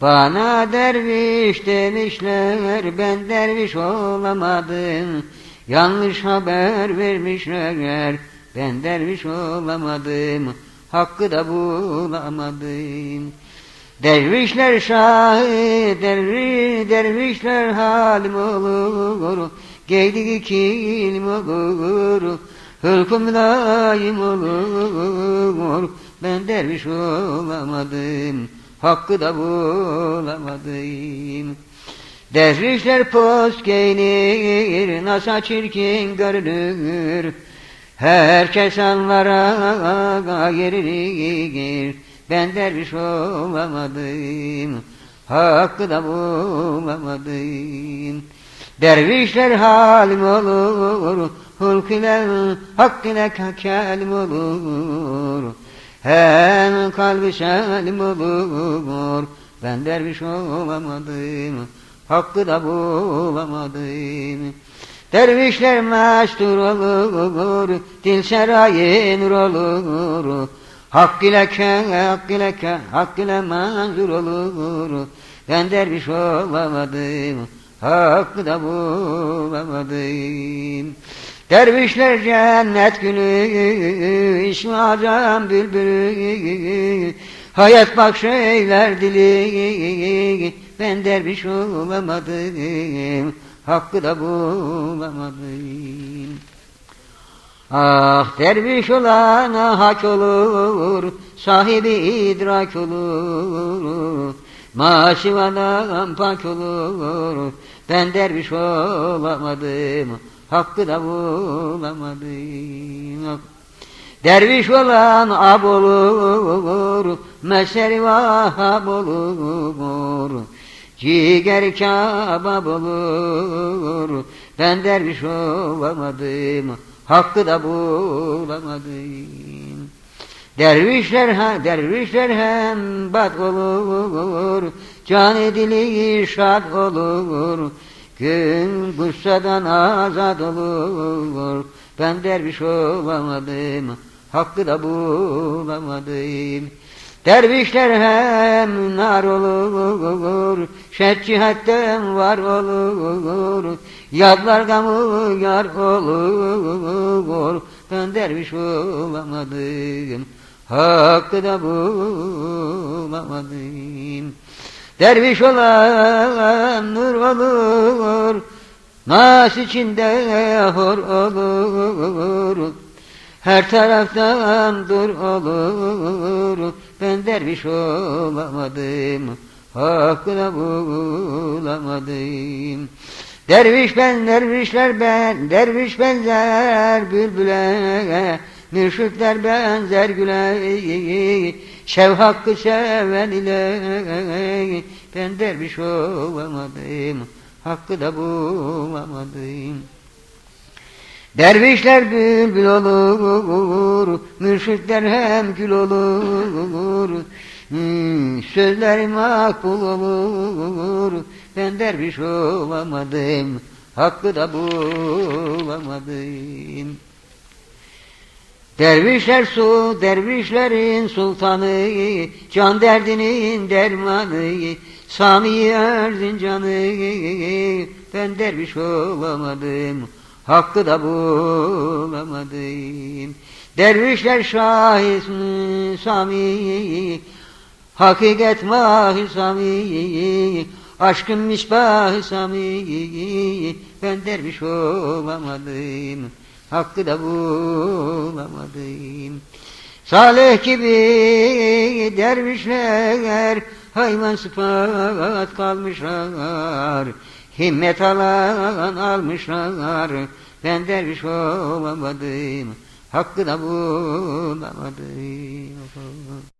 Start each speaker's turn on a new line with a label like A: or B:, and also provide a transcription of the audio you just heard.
A: Bana derviş demişler, ben derviş olamadım. Yanlış haber vermişler, ben derviş olamadım. Hakkı da bulamadım. Dervişler şahı, dervi, dervişler halim olur. Geydi kilim olur. Hırkım daim olur. Ben derviş olamadım. Hakkı da bulamadım. Dervişler post giyinir, nasıl çirkin görünür. Herkes anlara gerilir. Ben derviş olamadım. Hakkı da bulamadım. Dervişler halim olur. Hulk ile hak ile kelim olur. Hem kalbi selim olur. Ben derviş olamadım. Hakkı da bulamadım. Dervişler mestur olur. Dil serayı nur olur. Hak ile ke, hak ile ke, hak ile manzur olur. Ben derviş olamadım. Hakkı da bulamadım. Dervişler cennet günü, ismi azam bülbülü, hayat bak şeyler dili, ben derviş olamadım, hakkı da bulamadım. Ah derviş olana hak olur, sahibi idrak olur, maşivadan pak olur, ben derviş olamadım, hakkı da bulamadım. Derviş olan ab olur, meseri vahab olur, ciger kebap olur, ben derviş olamadım, hakkı da bulamadım. Dervişler ha, dervişler hem bad olur, can dili şad olur, gün gussadan azad olur. Ben derviş olamadım, hakkı da bulamadım. Dervişler hem nar olur, şer cihetten var olur, yadlar gamı yar olur. Ben derviş olamadım, hakkı da bulamadım. Derviş olan nur olur, nas içinde hor olur. Her taraftan dur olur, ben derviş olamadım, hakkı da bulamadım. Derviş ben, dervişler ben, derviş benzer bülbüle, mürşitler benzer güle, şev hakkı seven ile, ben derviş olamadım, hakkı da bulamadım. Dervişler bülbül olur, mürşitler hem gül olur, hmm, sözlerim makbul olur, ben derviş olamadım, hakkı da bulamadım. Dervişler su, dervişlerin sultanı, can derdinin dermanı, Sami Erzincanı, ben derviş olamadım, hakkı da bulamadım. Dervişler şahit Sami, hakikat mahi Sami, aşkın misbahı Sami, ben derviş olamadım, hakkı da bulamadım. Salih gibi dervişler hayvan sıfat kalmışlar. Himmet alan almışlar. Ben derviş olamadım. Hakkı da bulamadım.